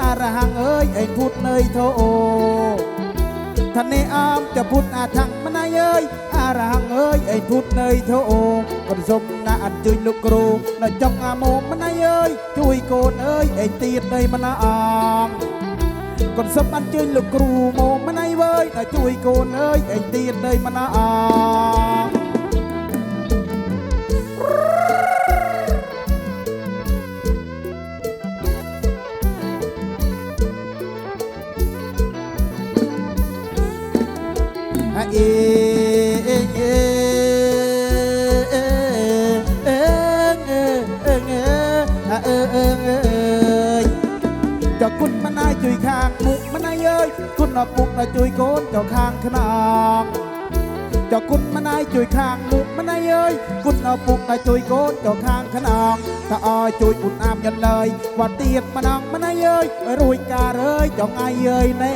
អរហង្គអើយឯងពុទ្ធនើយធោថានេះអមតពុទ្ធអាថង្គម្នៃអើយអរហង្គអើយឯងពុទ្ធនើយធោកុំសុំណាអត់ជួយលោកគ្រូនៅចង់អាមោម្នៃអើយជួយកូនអើយឯងទៀតនៃម្នាអមកុំសុំអត់ជួយលោកគ្រូមកម្នៃវើយដល់ជួយកូនអើយឯងទៀតនៃម្នាអង អេចុះគុណម្នាយជួយខាងមុខម្នាយអើយគុណអពុកដល់ជួយកូនចុះខាងខ្នងចុះគុណម្នាយជួយខាងមុខម្នាយអើយគុណអពុកដល់ជួយកូនចុះខាងខ្នងតើអើយជួយពុនអាមយន់លើយវត្ទៀតម្ដងម្នាយអើយរួយការអើយចុងអាយអើយណែ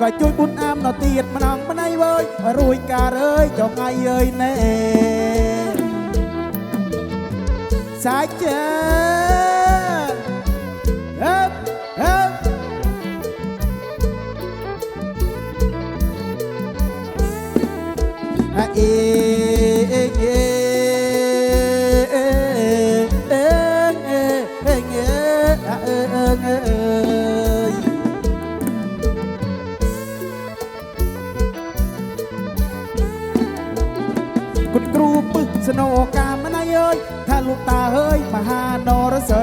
ក៏ជួយពុនអាមដល់ទៀតម្ដងម្នាយវើយរួយការអើយចុងអាយអើយណែ saja up, up. Ah, eh, eh, eh. Kut kru p ึกสโนกามนายเอ้ย លោកតាអើយមហានរសី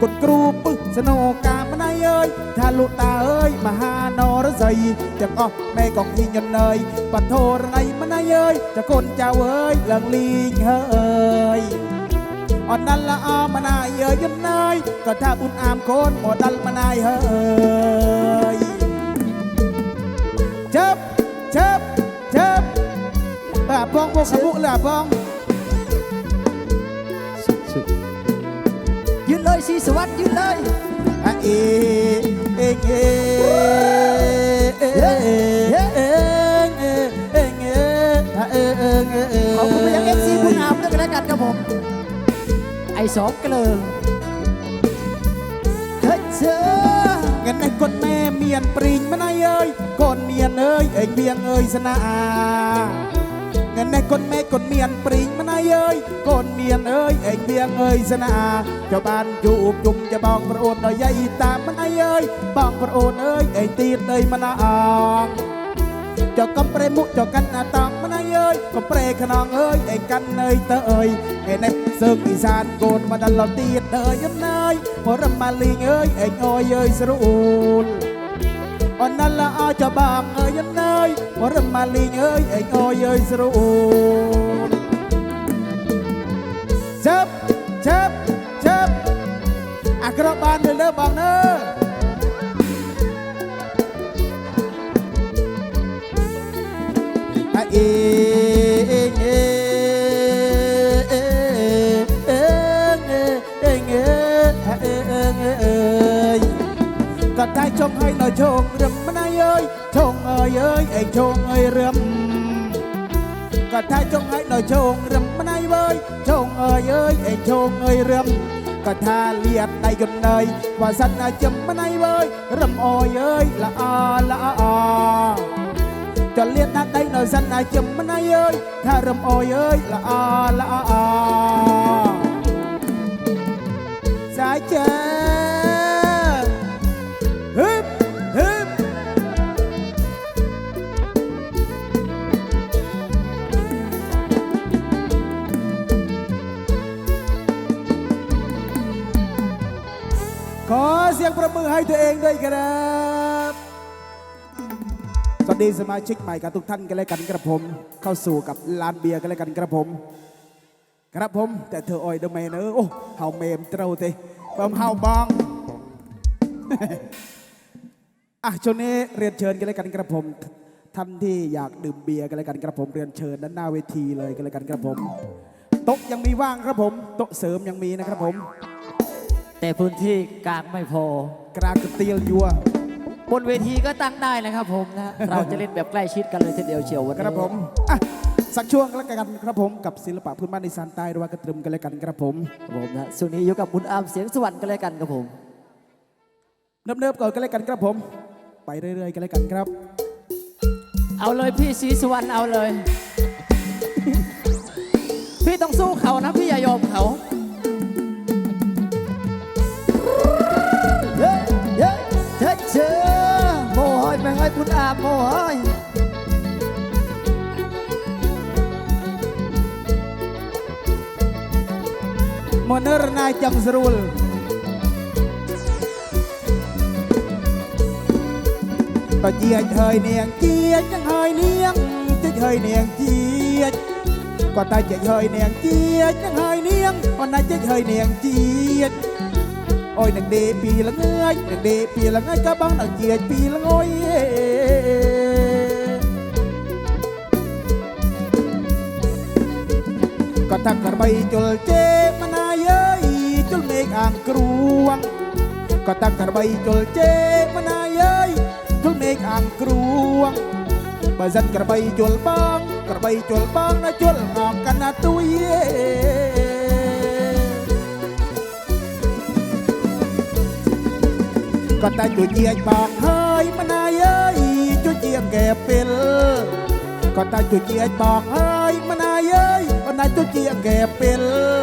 គាត់គ្រូពឹសសនោកាមណៃអើយថាលោកតាអើយមហានរសីទាំងអស់នៃកងញញនើយបធរណៃមណៃអើយតកូនចៅអើយលងលីងហើយអត់ដល់ល្អមណៃអើយយណៃក៏ថាប៊ុនអាមកូនមកដល់មណៃហើយចាប់ចាប់ចាប់បាទបងបងសមុកលាបង สวัสดีเลยเอเอเอขอบคุไปยังเอฟซีผู้งามด้วยกันแล้วกันครับผม ไอ้สองเกลิงเฮ้ยเจอเงินไอ้คนแม่เมียนปริงมาไนเอ้ยคนเมียนเอ้ยเอ็งเบียงเอ้ยสนา ងនេះកូនមេកូនមានព្រីងម្នៃអើយកូនមានអើយឯងវៀងអើយសណាចៅបានយូបជុំចៅបងប្អូនដល់យាយតាមម្នៃអើយបងប្អូនអើយឯងទៀតអើយម្នាអងចៅកំប្រេមុខចៅកាន់អាតាមម្នៃអើយកំប្រេខ្នងអើយឯងកាន់អើយទៅអើយឯនេះសើកអ៊ីសានកូនមកដល់ទៀតអើយយំណៃបរមម៉ាលីងអើយឯងអើយអើយស្រួលអនឡាអោចបងអើយើយមករំមាលីងអើយឯងអើយអើយស្រួលចាប់ចាប់ចាប់អាក្រក់បានទៅលើបងណើអាអេអេគាត់តែចង់ឲ្យនៅជោគរំ យអើយឯងជងអើយរឹមក៏ថាចង់ឲ្យដល់ជងរឹមមិនអីវើយជងអើយអើយឯងជងអើយរឹមក៏ថាលៀតដៃកណ្ដីបើសិនណាជឹមមិនអីវើយរឹមអើយអើយល្អល្អចលៀតណាដៃនៅសិនណាជឹមមិនអីវើយថារឹមអើយអើយល្អល្អសាយចា ประมือให้ตัวเองด้วยครับ สวัสดีสมาชิกใหม่กับทุกท่านกันเลยกันกระผม เข้าสู่กับลานเบียร์กันเลยกันกระผม ครับผม แต่เธออ้อยเดอะเมนเออโอ้เฮาเมมเตราเตเบิ่มเฮาบองอะช่วงนี้เรียนเชิญกันเลยกันกระผมท่านที่อยากดื่มเบียร์กันเลยกันกระผมเรียนเชิญด้านหน้าเวทีเลยกันเลยกันกระผมโต๊ะยังมีว่างครับผมโต๊ะเสริมยังมีนะครับผม แต่พื้นที่กลางไม่พอ กรากระเตียลยัว บนเวทีก็ตั้งได้นะครับผมนะ เราจะเล่นแบบใกล้ชิดกันเลยทีเดียวเชียววันคนี้รับผมอะสักช่วงก็แล้วกันครับผมกับศิลปะพื้นบ้านในสานใต้หรือว่ากระตรึมกันเลยกันครับผม ครับผมนะช่วงนี้อยู่กับบุญอามเสียงสวรรค์กันเลยกันครับผม เนิบๆก่อนกันเลยกันครับผม ไปเรื่อยๆกันเลยกันครับ เอาเลยพี่ศรีสุวรรณเอาเลย พี่ต้องสู้เขานะพี่อย่ายอมเขา คุณอาโมหอย มอเนอร์นายจังสรุลก็เจียดเฮยเนียงเจียดยังเฮยเนียงเจียดเฮยเนียงเจียดก็ตาเจียดเฮยเนียงเจียดยังเฮยเนียงก็นายเจียด តាក្របីជុលជេមណាយអើយជុលមេឃអាងគ្រួងក៏តាក្របីជុលជេមណាយអើយជុលមេឃអាងគ្រួងបើសិនក្របីជុលបងក្របីជុលបងណាជុលងកណាទុយក៏តែជួយជាចបងហើយមណាយអើយជួយជាងកែពេលក៏តែជួយជាចបងហើយ ยเอ้ยจลเมฆอ่างกรวงบาซันกระใบจลบางกระใบจลบางนะจลงอกกันนะตุยก็ตาจุเจียบางเฮ้ยมานายเอ้ยจุเจียงแก่เป็น ก็ตาจุเจียบางเฮ้ยมานายเอ้ยก็นายจุเจียงแก่เป็น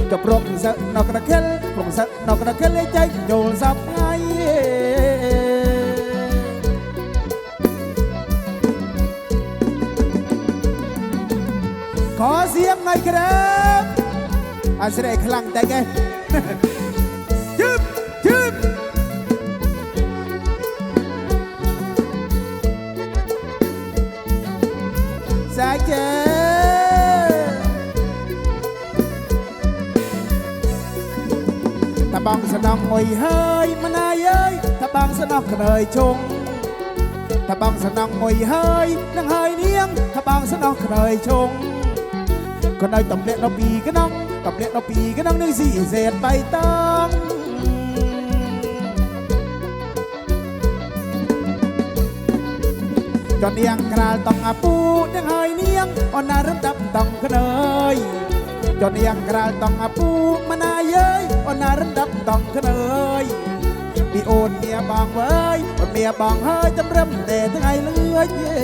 จะปรกสะนอกกระเคลปรกสะนอกกระเคลใจโยนสับไงขอเสียงหน่อยครับอาเสดงคลังแต่ไง ยึบ បងស្នងអុយហើយម៉ណៃអើយតាបងស្នងក្រើយជុងតាបងស្នងអុយហើយនឹងហើយនាងតាបងស្នងក្រើយជុងក៏នៅតម្លាក់ដល់ពីក្នងតម្លាក់ដល់ពីក្នងនឹងស៊ីសេតបៃតងចនាងក្រាលតង់អាពូនឹងហើយនាងអូនណារំដាប់តង់ក្នើយ ចនយ៉ាងក្រាលតង់អពូម៉ណាយើយអូនណារំដាប់តង់ខ្នើយពីអូនមៀបងវើយអូនមៀបងហើយតម្រឹមតែថ្ងៃលឿនយេ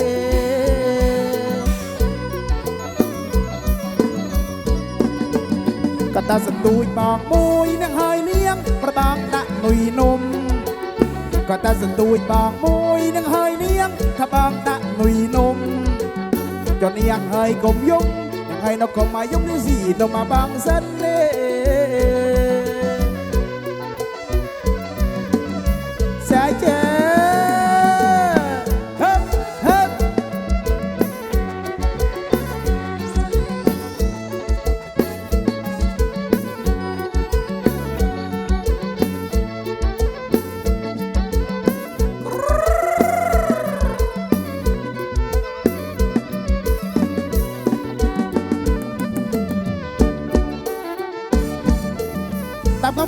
កតាសន្ទូចបងមួយនឹងហើយនាងប្របងដាក់នុយនំក៏តែសន្ទូចបងមួយនឹងហើយនាងថាបងដាក់នុយនំចនាងហើយកុំយំ hay nó có mà giống như gì đâu mà bang dân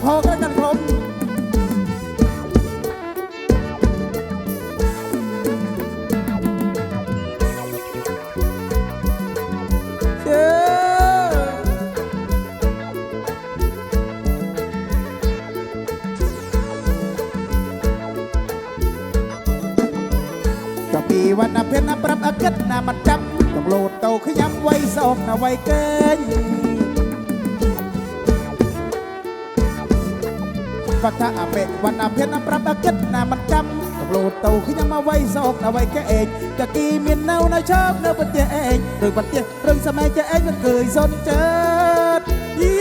พอกันกันผม งสมัยเจเองมันเคยสนเจิดยี่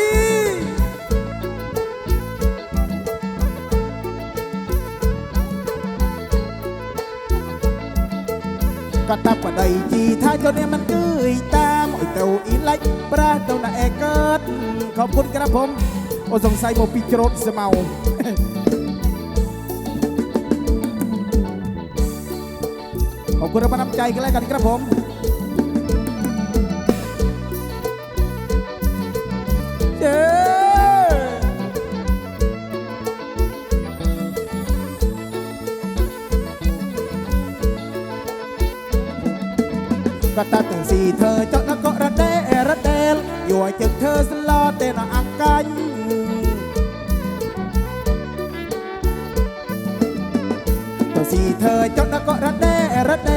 ก็ตับว่าใดจีถ้าเจ้าเนี่ยมันกือตามโอ้ยเต่าอีไลปลาเต่าหน้าเอกเกิดขอบคุณครับผม โอ้สงสัยโมปิจรดส อบคุณพระน้ำใจกันแล้วกันครับผมเย้ก็ตาตึงสีเธอเจาะนักก็ระเดระเดลอยู่จึงเธอสลอเตนอังกันสีเธอเจาะนักก็ระเดระเด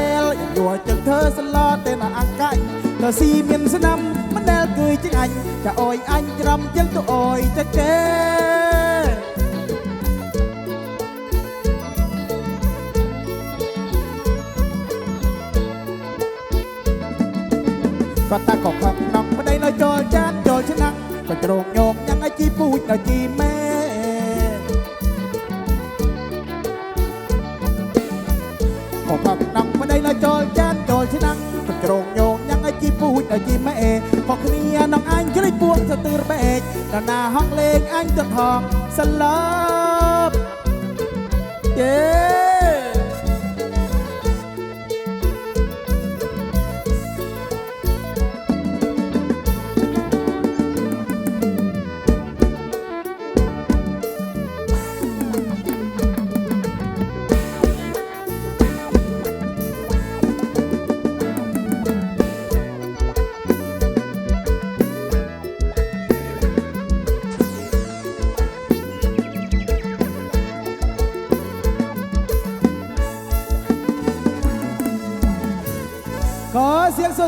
ចឹងធ្វើសឡទេណាអង្កាញ់ធ្វើស៊ីមានស្នាមមិនដែលគឺជាងអញចាអយអញច្រំចឹងទៅអយតែកែក៏តាក៏ខំនំប្តីនៅចូលចានចូលឆ្នាំងក៏ជ្រងញោមញ៉ាំងឲ្យជីពូជដល់ជីម៉ែ ដល់ជីម៉ែក៏គ្នានងអញជ្រៃពួងស្ទើរបេកដល់ណាហងលេងអញទៅថងស្លាប់យេ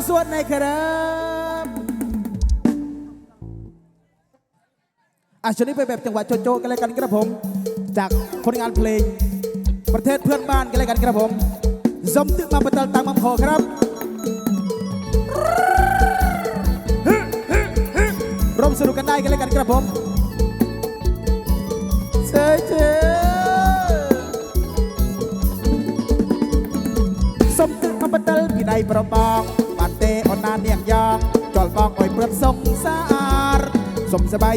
สวดหน่อยครับอาชนี้ไปแบบจังหวัดโจโจกันเลยกันครับผม จากคนงานเพลง ประเทศเพื่อนบ้านกันเลยกันครับผมสมตึกมาประตัลตังมังคอครับร่วมสนุกกันได้กันเลยกันครับผมเจ๊เจสมตึกมาประตัลพี่ได้ประบา លបងអុយព្រឹបសុងសារសុំសបៃ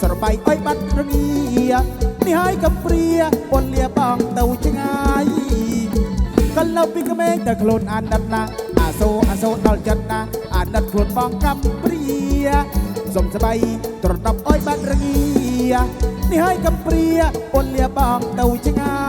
ស្របៃអុយបាត់រងានេះហើយកំព្រាពន្លាបងទៅឆ្ងាយកលនៅពីក្មេងតែខ្លួនអាណិតណាអាសូអាសូដល់ចិត្តណាអាណិតខ្លួនបងកំព្រាសុំសបៃត្រដប់អុយបាត់រងានេះហើយកំព្រាពន្លាបងទៅឆ្ងាយសុំ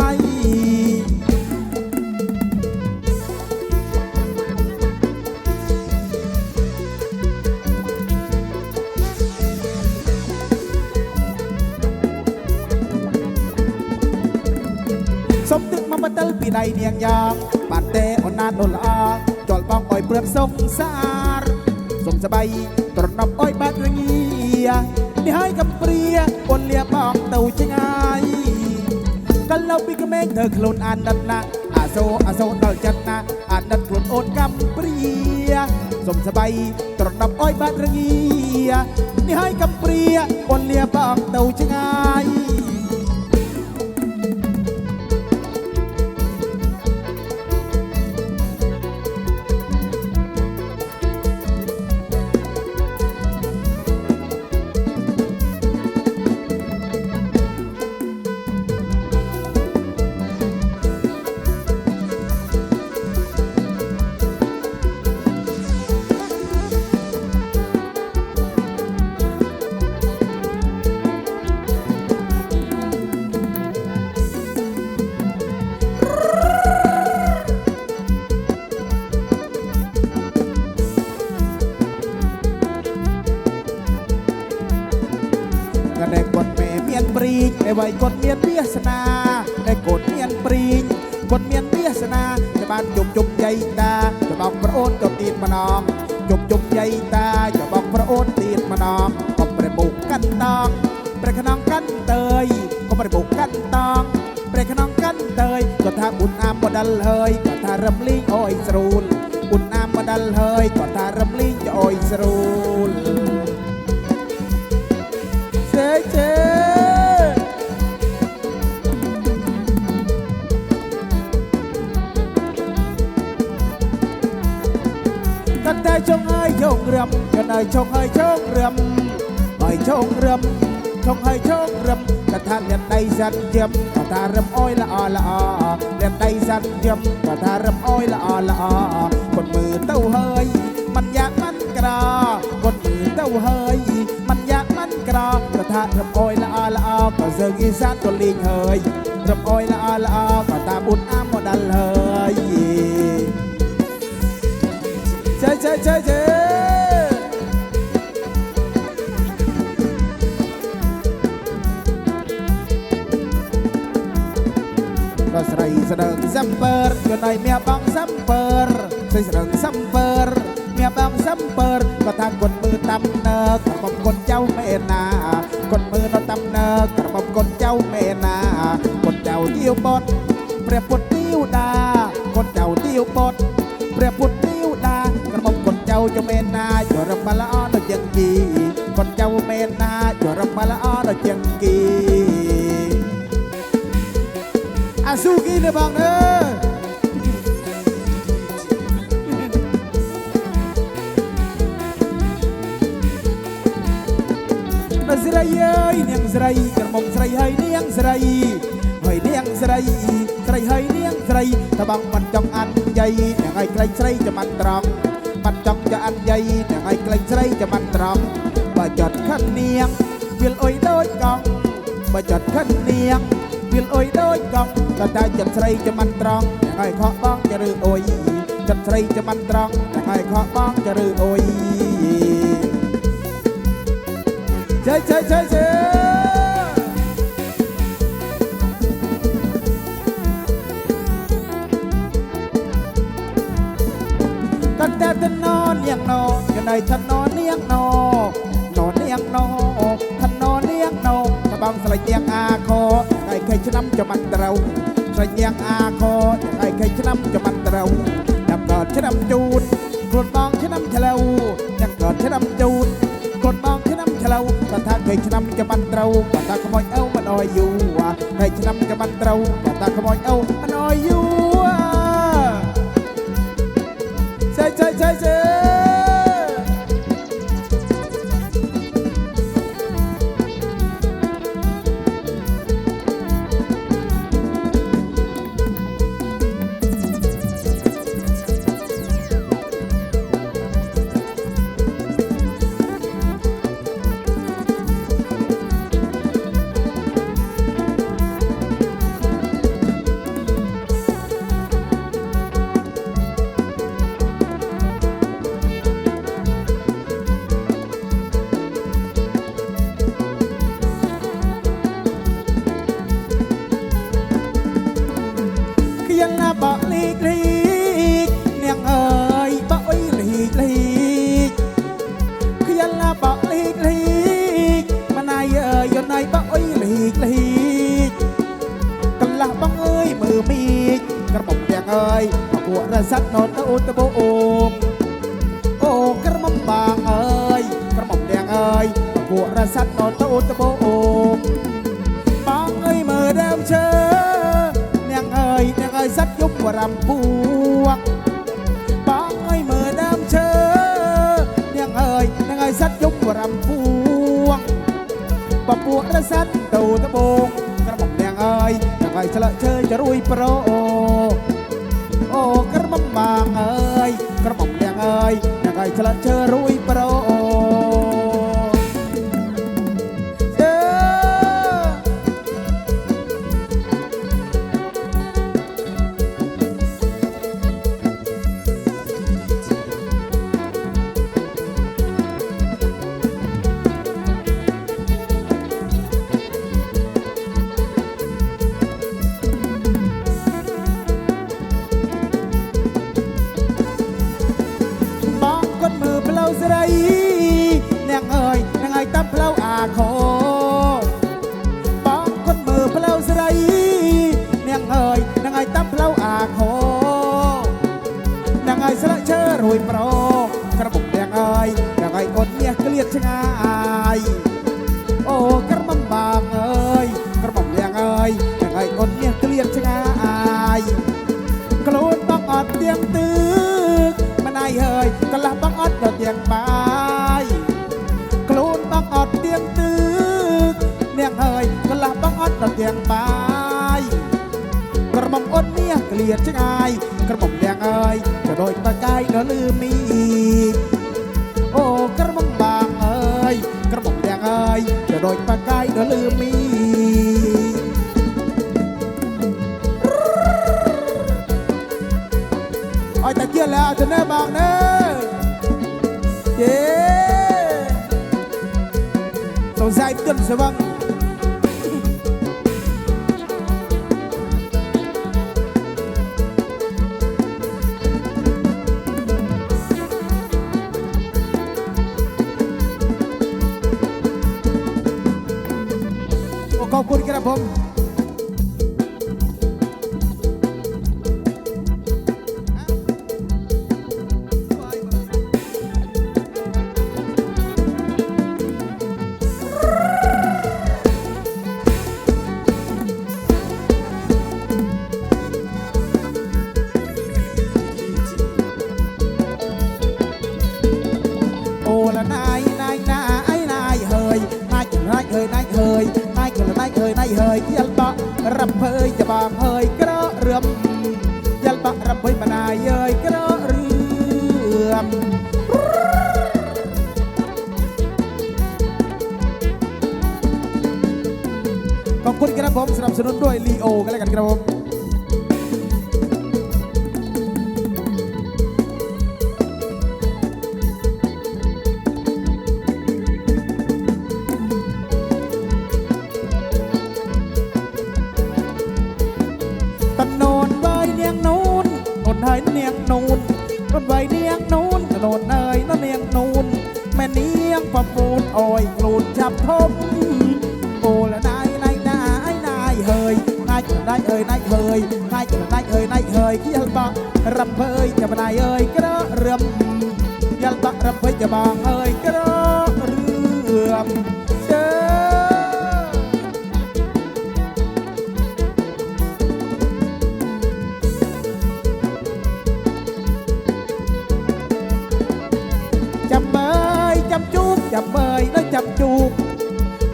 ពីដៃនាងយ៉ាងបានទេអូនណានអូនល្អចលបងអុយព្រឿបសុងសារសុំសបៃត្រណប់អុយបាត់រងានេះហើយកំព្រាអូនលាបងទៅឆ្ងាយកលនៅពីក្មេងធ្វើខ្លួនអាណិតណាអាសូអាសូដល់ចិត្តណាអាណិតខ្លួនអូនកំព្រាសុំសបៃត្រណប់អុយបាត់រងានេះហើយកំព្រាអូនលាបងទៅឆ្ងាយ អ្វីគាត់មានវាសនាតែគាត់មានព្រីងគាត់មានវាសនាតែបានជុំជុំជ័យតាច្បងប្រអូនទៅទៀតម្ដងជុំជុំជ័យតាច្បងប្រអូនទៀតម្ដងកុំប្រមុខកាន់តងព្រះក្នុងកាន់តើយកុំប្រមុខកាន់តងព្រះក្នុងកាន់តើយគាត់ថាបុណ្យអាមបដលហើយគាត់ថារំលីងអោយស្រួលបុណ្យអាមបដលហើយគាត់ថារំលីងអោយស្រួល តែចង់ហើយចង់រឹមចង់ហើយចង់ហើយចង់រឹមហើយចង់រឹមចង់ហើយចង់រឹមតែថាអ្នកដៃសັນជឹមតែថារឹមអយល្អល្អអ្នកដៃសັນជឹមតែថារឹមអយល្អល្អគាត់មើលទៅហើយមិនយ៉ាក់មិនក្រគាត់មើលទៅហើយមិនយ៉ាក់មិនក្រតែថារឹមអយល្អល្អក៏សើងអ៊ីសានក៏លេងហើយរឹមអយល្អល្អក៏តាមអ៊ុតអាមមកដល់ហើយ ចេចេចេចេកក៏ស្រីស្ដឹងសំពើយន័យមៀបងសំពើស្រីស្ដឹងសំពើមៀបងសំពើក៏ថាគុនមើលតាមណើក្របគុនចៅមេណាគុនមើល គុនចៅចមេណាយរំបលអដល់ជាងគីគុនចៅមេណាយរំបលអដល់ជាងគីអាស៊ូគីនេះបងអើដល់ស្រីអើយនាងស្រីក្រមុំស្រីហើយនាងស្រីហើយនាងស្រីស្រីហើយនាងស្រីតបងមិនចង់អន់យាយនាងឲ្យក្លែងស្រីចាំមិនត្រង់មិន ចអាត់យាយនឹងឲ្យក្លែងស្រីចាំបានត្រង់បើចត់ខិននាងវាលអុយដូចកង់បើចត់ខិននាងវាលអុយដូចកង់ក៏តែចិត្តស្រីចាំបានត្រង់នឹងឲ្យខកបងចឬអុយចិត្តស្រីចាំបានត្រង់នឹងឲ្យខកបងចឬអុយជ័យជ័យជ័យ កាន់តែទៅនននាងណោកណៃថនននាងណោណោនាងណោថនននាងណោតបងស្លេចនាងអាខតែខែឆ្នាំចាំមិនត្រូវស្លេចនាងអាខតែខែឆ្នាំចាំមិនត្រូវចាំកើតឆ្នាំជូនខ្លួនបងឆ្នាំឆ្លៅចាំកើតឆ្នាំជូនខ្លួនបងឆ្នាំឆ្លៅក៏ថាខែឆ្នាំចាំមិនត្រូវក៏ថាខ្មោចអើមិនអោយយូរខែឆ្នាំចាំមិនត្រូវក៏ថាខ្មោចអើមិនអោយយូ guys. រស័ព្ទនតអូនតបអូកអូក្រមុំបាងអើយក្រមុំលៀងអើយពួករស័ព្ទនតអូនតបអូកបងអើយមើលដើមឈើនាងអើយនាងអើយសັດយប់រាំពួកបងអើយមើលដើមឈើនាងអើយនាងអើយសັດយប់រាំពួកបពួករស័ព្ទតអូនតបអូកក្រមុំលៀងអើយនាងអើយឆ្លើជើចរួយប្រអូ ឆ្លក់ឈើរួយប្រ ទៀងបាយក្រមុំអត់មាសក្លៀនចង្អាយក្រមុំលៀងអើយក៏ដូចតកាយនៅលឺមីអូក្រមុំបាងអើយក្រមុំលៀងអើយក៏ដូចតកាយនៅលឺមីអត់តែជាលែអត់ទៅបងណែយេសូមសាយទុនស្វឹង យណៃអើយណៃណៃអើយណៃអើយខ្យល់បាក់រំភើយចាំណៃអើយក្ររំខ្យល់បាក់រំភើយចាំបងអើយក្ររំជើចាំមើយចាំជូបចាំមើយនៅចាំជូប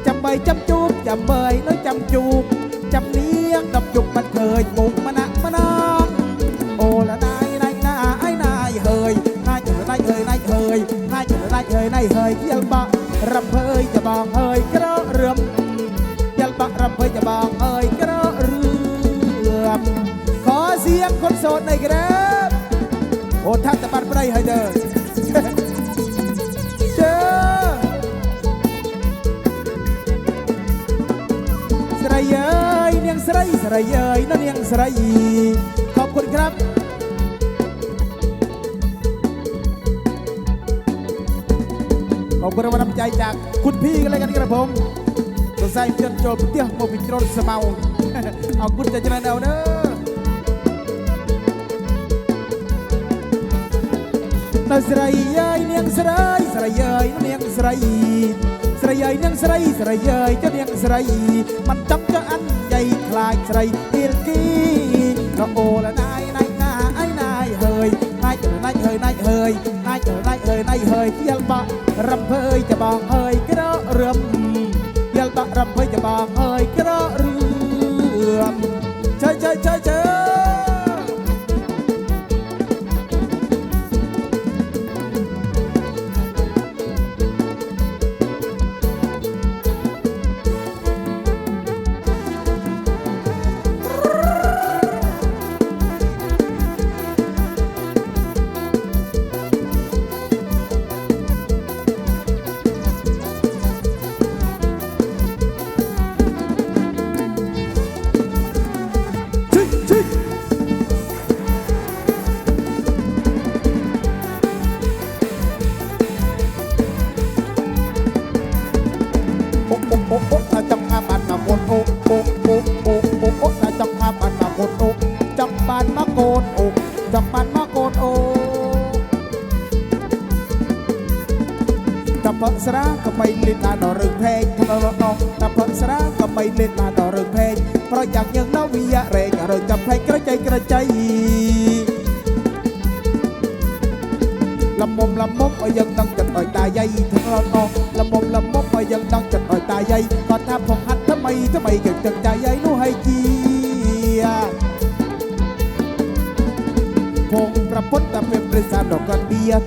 ចាំបីចាំជូបចាំមើយនៅចាំជូប ยจะบางเอ่ยกระเรื่อมเจ้อ จำเบยจำจูบจำเบยแล้วจำจูบจำเบยจำจูบจำเบยแล้วจำจูบจำเลี้ยงกับจุกมันเคยมุกมันนะมันน้องโอ้ละนายนายนายนายเฮยนายจะนายเฮยนายเฮยนายจะนายเฮยนายเฮยเยี่ยมบะรำเพยจะบางเฮยกระเรื่อมเยี่ยมบะรำเพยจะบางเฮยกระเรื่อมขอเสียงคนโสดหน่อยครับโอ้ท่านตะบันไม่ได้ให้เด้อ สระสระเยยนั่นเนียงสระยีขอบคุณครับขอบคุณวัลน้ำใจจากคุณพี่กันเลยกันครับผมตัวใส่จนจมเตี้ยโมบิจรนสมาเอาคุณจะเจริญเอาเด้อนาสระยายเนียงสระยสระยายเนียงสระย ស្រីអើយនឹងស្រីស្រីអើយចុះនាងស្រីមិនចង់ចុះអន់ໃດខ្លាចស្រីពីលគីក៏អូលណាយណៃណាអីណាយហើយណាច់ណាច់ហើយណាច់ហើយណាច់ណាច់ហើយណាច់ហើយជាលបាក់រំភើយច្បងហើយក្ររឹមជាលបាក់រំភើយច្បងហើយក្ររឹមចៃចៃចៃចៃ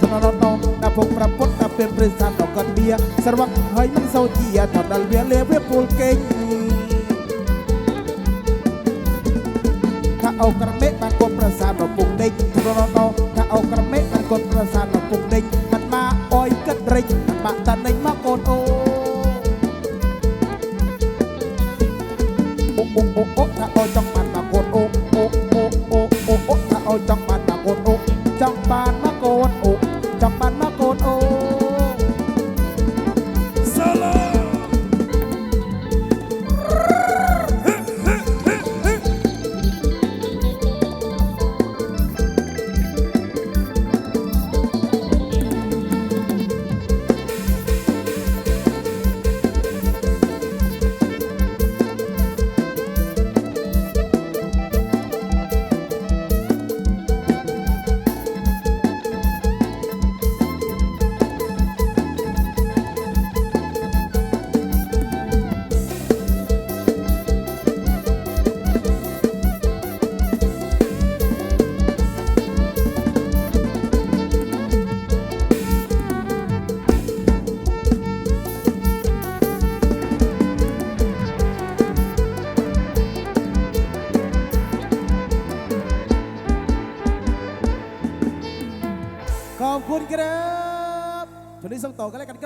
ត្រឡប់ដល់ដល់ពុកប្រពុតដល់ពេលព្រះសានដល់កត់វាស្រវឹកហើយមិនសូវជាដល់ដល់វាលេវាពូលកេងថាអូក្រមេបានគាត់ប្រសានដល់ពុកដេកត្រឡប់ដល់ថាអូក្រមេបានគាត់ប្រសានដល់ពុកដេកអត់មកអុយគិតរិចបាក់តានិច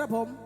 ครับผม